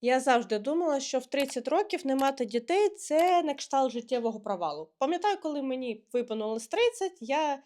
Я завжди думала, що в 30 років не мати дітей це не кшталт життєвого провалу. Пам'ятаю, коли мені виповнилось 30, я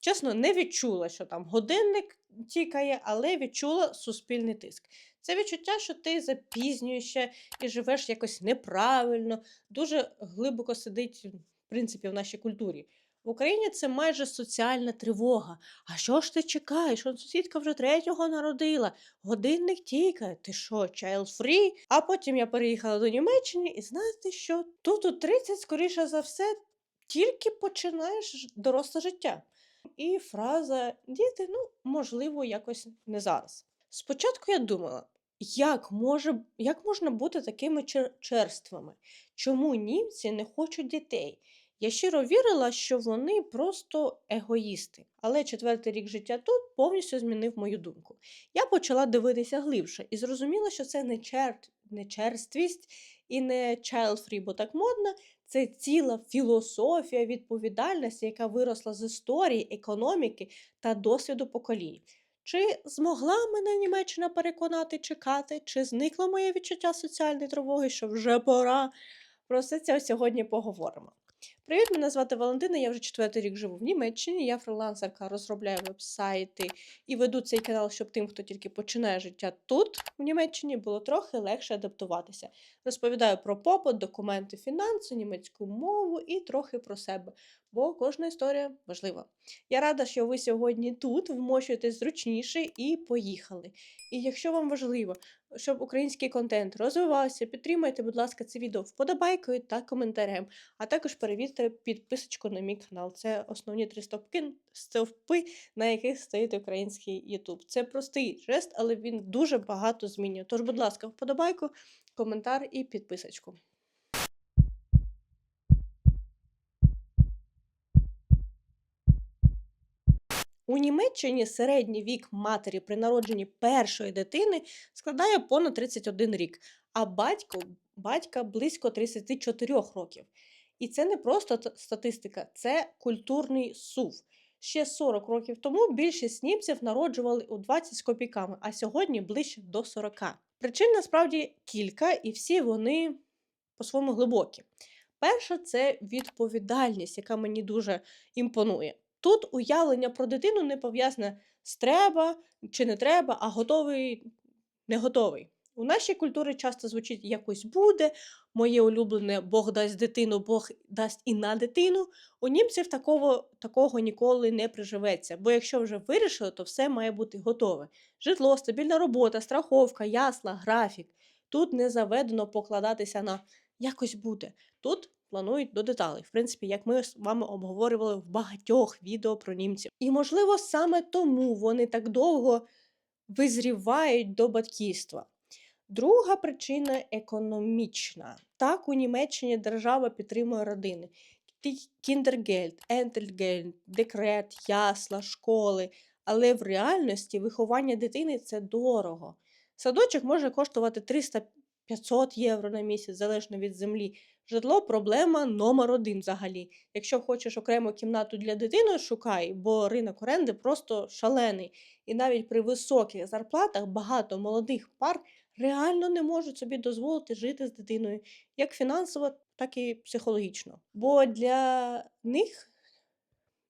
чесно не відчула, що там годинник тікає, але відчула суспільний тиск. Це відчуття, що ти запізнюєшся і живеш якось неправильно, дуже глибоко сидить, в принципі, в нашій культурі. В Україні це майже соціальна тривога. А що ж ти чекаєш? Он сусідка вже третього народила. Годинник тікає, ти що, child free? А потім я переїхала до Німеччини і знаєте що? Тут у 30, скоріше за все, тільки починаєш доросле життя. І фраза діти, ну, можливо, якось не зараз. Спочатку я думала, як, може, як можна бути такими чер- черствами? Чому німці не хочуть дітей? Я щиро вірила, що вони просто егоїсти. Але четвертий рік життя тут повністю змінив мою думку. Я почала дивитися глибше і зрозуміла, що це не, чер... не черствість і не child-free, бо так модно. Це ціла філософія відповідальності, яка виросла з історії, економіки та досвіду поколінь. Чи змогла мене Німеччина переконати чекати, чи зникло моє відчуття соціальної тривоги, що вже пора? Про це сьогодні поговоримо. Привіт, мене звати Валентина. Я вже четвертий рік живу в Німеччині. Я фрилансерка, розробляю веб-сайти і веду цей канал, щоб тим, хто тільки починає життя тут, в Німеччині, було трохи легше адаптуватися. Розповідаю про попит, документи, фінанси, німецьку мову і трохи про себе, бо кожна історія важлива. Я рада, що ви сьогодні тут, вмощуєтесь зручніше і поїхали. І якщо вам важливо, щоб український контент розвивався, підтримайте, будь ласка, це відео вподобайкою та коментарем. А також перевірте підписочку на мій канал. Це основні три стовпки, стовпи, на яких стоїть український YouTube. Це простий жест, але він дуже багато змінює. Тож, будь ласка, вподобайку, коментар і підписочку. У Німеччині середній вік матері при народженні першої дитини складає понад 31 рік, а батько, батька близько 34 років. І це не просто статистика, це культурний сув. Ще 40 років тому більшість німців народжували у 20 з копійками, а сьогодні ближче до 40. Причин насправді кілька, і всі вони по-своєму глибокі. Перша це відповідальність, яка мені дуже імпонує. Тут уявлення про дитину не пов'язане з треба чи не треба, а готовий, не готовий. У нашій культурі часто звучить якось буде, моє улюблене Бог дасть дитину, Бог дасть і на дитину. У німців такого, такого ніколи не приживеться, бо якщо вже вирішили, то все має бути готове. Житло, стабільна робота, страховка, ясла, графік. Тут не заведено покладатися на якось буде. Тут планують до деталей, в принципі, як ми з вами обговорювали в багатьох відео про німців. І, можливо, саме тому вони так довго визрівають до батьківства. Друга причина економічна. Так, у Німеччині держава підтримує родини. Кіндергельд, Ентельгельд, декрет, ясла, школи. Але в реальності виховання дитини це дорого. Садочок може коштувати 300-500 євро на місяць, залежно від землі. Житло проблема номер один взагалі. Якщо хочеш окрему кімнату для дитини, шукай, бо ринок оренди просто шалений. І навіть при високих зарплатах багато молодих пар реально не можуть собі дозволити жити з дитиною, як фінансово, так і психологічно. Бо для них,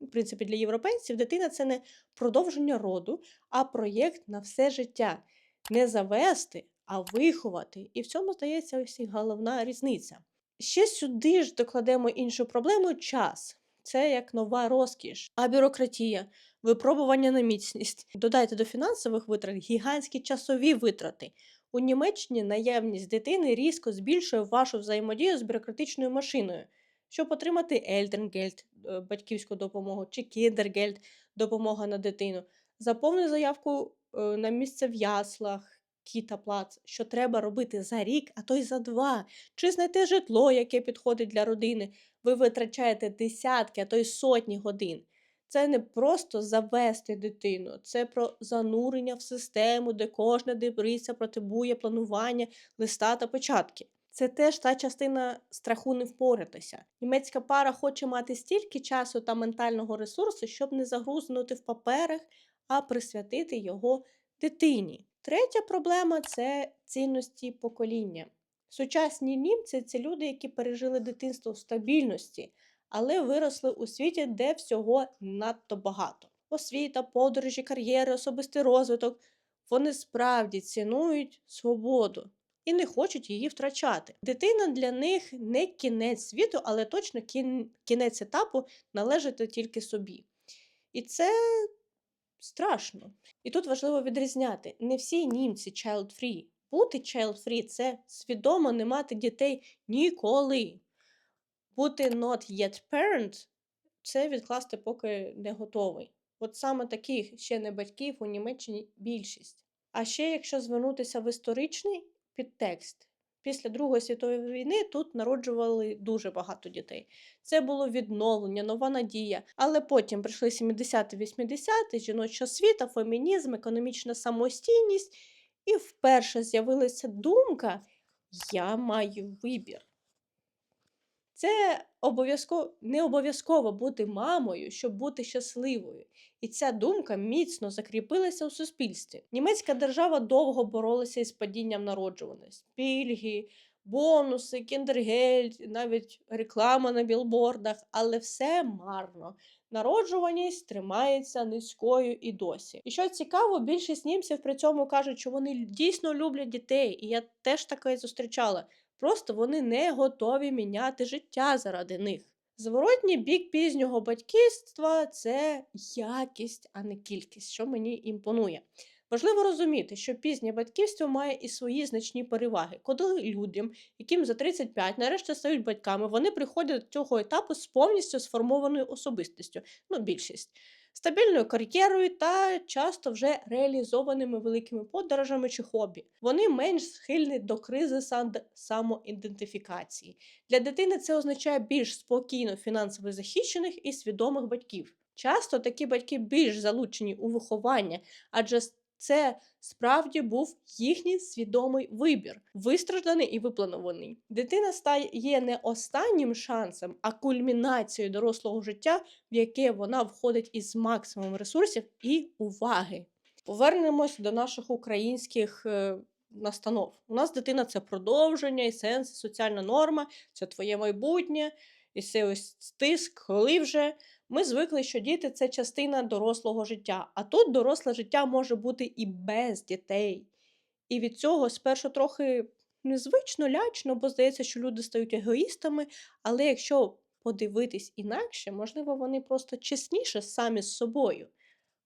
в принципі, для європейців, дитина це не продовження роду, а проєкт на все життя. Не завести, а виховати. І в цьому здається ось і головна різниця. Ще сюди ж докладемо іншу проблему час. Це як нова розкіш, а бюрократія, випробування на міцність. Додайте до фінансових витрат гігантські часові витрати. У Німеччині наявність дитини різко збільшує вашу взаємодію з бюрократичною машиною, щоб отримати Ельтернгельд, е, батьківську допомогу, чи Кіндергельд, допомога на дитину. Заповни заявку е, на місце в яслах, кітаплац, що треба робити за рік, а то й за два, чи знайти житло, яке підходить для родини. Ви витрачаєте десятки, а то й сотні годин. Це не просто завести дитину, це про занурення в систему, де кожна дебриця потребує планування, листа та початки. Це теж та частина страху не впоратися. Німецька пара хоче мати стільки часу та ментального ресурсу, щоб не загрузнути в паперах, а присвятити його дитині. Третя проблема це цінності покоління. Сучасні німці це люди, які пережили дитинство в стабільності, але виросли у світі, де всього надто багато. Освіта, подорожі, кар'єри, особистий розвиток. Вони справді цінують свободу і не хочуть її втрачати. Дитина для них не кінець світу, але точно кін- кінець етапу належати тільки собі. І це страшно. І тут важливо відрізняти: не всі німці child-free. Бути child-free – це свідомо не мати дітей ніколи. Бути not yet parent – це відкласти, поки не готовий. От саме таких ще не батьків у Німеччині більшість. А ще якщо звернутися в історичний підтекст, після Другої світової війни тут народжували дуже багато дітей. Це було відновлення, нова надія. Але потім прийшли 70-80-ті, жіноча світа, фемінізм, економічна самостійність, і вперше з'явилася думка: я маю вибір. Це обов'язково не обов'язково бути мамою, щоб бути щасливою. І ця думка міцно закріпилася у суспільстві. Німецька держава довго боролася із падінням народжуваності. Пільги, бонуси, кіндергельд, навіть реклама на білбордах, але все марно. Народжуваність тримається низькою і досі. І що цікаво, більшість німців при цьому кажуть, що вони дійсно люблять дітей, і я теж таке зустрічала. Просто вони не готові міняти життя заради них. Зворотній бік пізнього батьківства це якість, а не кількість, що мені імпонує. Важливо розуміти, що пізнє батьківство має і свої значні переваги. Коли людям, яким за 35 нарешті стають батьками, вони приходять до цього етапу з повністю сформованою особистістю, ну більшість, стабільною кар'єрою та часто вже реалізованими великими подорожами чи хобі. Вони менш схильні до кризи самоідентифікації. Для дитини це означає більш спокійно фінансово захищених і свідомих батьків. Часто такі батьки більш залучені у виховання, адже це справді був їхній свідомий вибір, вистражданий і випланований. Дитина стає не останнім шансом, а кульмінацією дорослого життя, в яке вона входить із максимумом ресурсів і уваги. Повернемось до наших українських е, настанов. У нас дитина це продовження, і сенс, соціальна норма, це твоє майбутнє, і це ось стиск, коли вже. Ми звикли, що діти це частина дорослого життя, а тут доросле життя може бути і без дітей. І від цього спершу трохи незвично, лячно, бо здається, що люди стають егоїстами, але якщо подивитись інакше, можливо, вони просто чесніше самі з собою.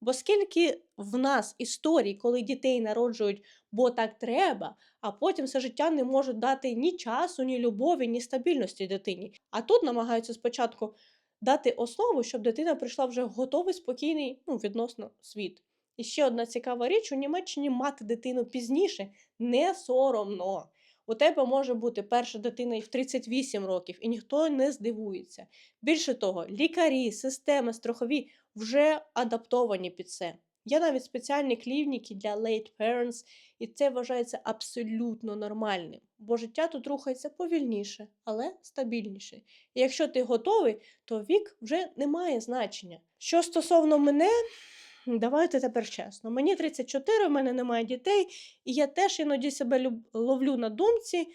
Бо скільки в нас історій, коли дітей народжують, бо так треба, а потім все життя не можуть дати ні часу, ні любові, ні стабільності дитині. А тут намагаються спочатку дати основу, щоб дитина прийшла вже готовий, спокійний, ну, відносно світ. І ще одна цікава річ: у Німеччині мати дитину пізніше не соромно. У тебе може бути перша дитина і в 38 років, і ніхто не здивується. Більше того, лікарі, системи страхові вже адаптовані під це. Є навіть спеціальні клініки для late parents, і це вважається абсолютно нормальним, бо життя тут рухається повільніше, але стабільніше. І якщо ти готовий, то вік вже не має значення. Що стосовно мене, давайте тепер чесно. Мені 34, в мене немає дітей, і я теж іноді себе ловлю на думці,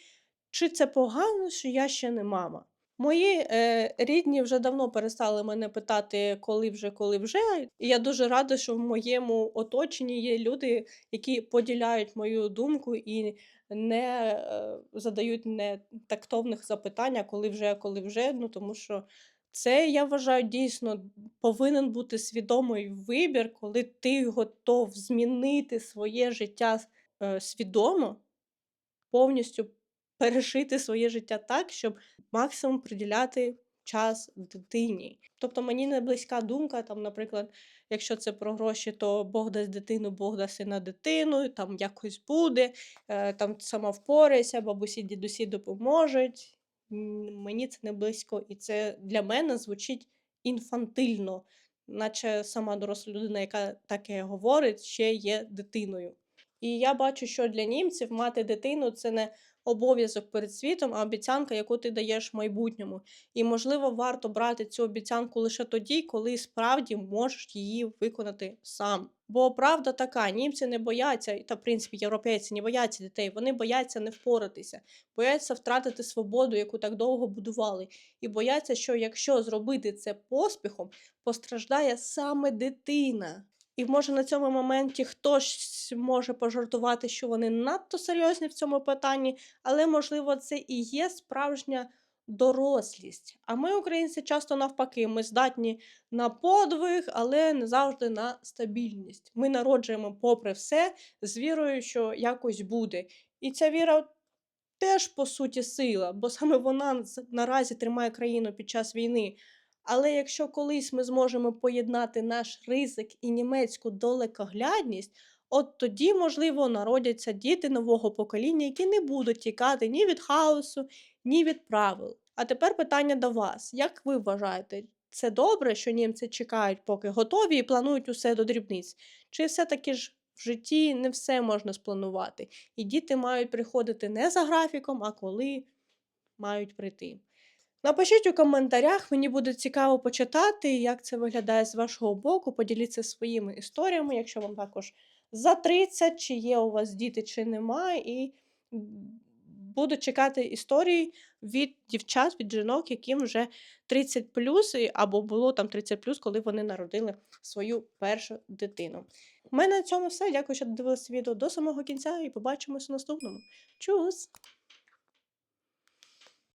чи це погано, що я ще не мама. Мої е, рідні вже давно перестали мене питати, коли вже, коли вже. І я дуже рада, що в моєму оточенні є люди, які поділяють мою думку і не е, задають нетактовних запитань, а коли вже, коли вже. Ну тому що це я вважаю дійсно повинен бути свідомий вибір, коли ти готов змінити своє життя е, свідомо, повністю перешити своє життя так, щоб максимум приділяти час дитині. Тобто мені не близька думка, там, наприклад, якщо це про гроші, то Бог дасть дитину, Бог дасть і на дитину, там якось буде, е, там сама впорайся, бабусі, дідусі допоможуть. Мені це не близько, і це для мене звучить інфантильно, наче сама доросла людина, яка таке говорить, ще є дитиною. І я бачу, що для німців мати дитину це не обов'язок перед світом, а обіцянка, яку ти даєш майбутньому. І, можливо, варто брати цю обіцянку лише тоді, коли справді можеш її виконати сам. Бо правда така, німці не бояться, та в принципі європейці не бояться дітей, вони бояться не впоратися, бояться втратити свободу, яку так довго будували, і бояться, що якщо зробити це поспіхом, постраждає саме дитина. І може на цьому моменті хтось може пожартувати, що вони надто серйозні в цьому питанні, але можливо це і є справжня дорослість. А ми, українці, часто навпаки, ми здатні на подвиг, але не завжди на стабільність. Ми народжуємо, попри все, з вірою, що якось буде. І ця віра теж по суті сила, бо саме вона наразі тримає країну під час війни. Але якщо колись ми зможемо поєднати наш ризик і німецьку далекоглядність, от тоді, можливо, народяться діти нового покоління, які не будуть тікати ні від хаосу, ні від правил. А тепер питання до вас: як ви вважаєте, це добре, що німці чекають, поки готові і планують усе до дрібниць? Чи все-таки ж в житті не все можна спланувати? І діти мають приходити не за графіком, а коли мають прийти. Напишіть у коментарях, мені буде цікаво почитати, як це виглядає з вашого боку. Поділіться своїми історіями, якщо вам також за 30, чи є у вас діти, чи немає. І буду чекати історії від дівчат, від жінок, яким вже 30 або було там 30 коли вони народили свою першу дитину. У мене на цьому все. Дякую, що дивилися відео до самого кінця і побачимося в наступному. Чус!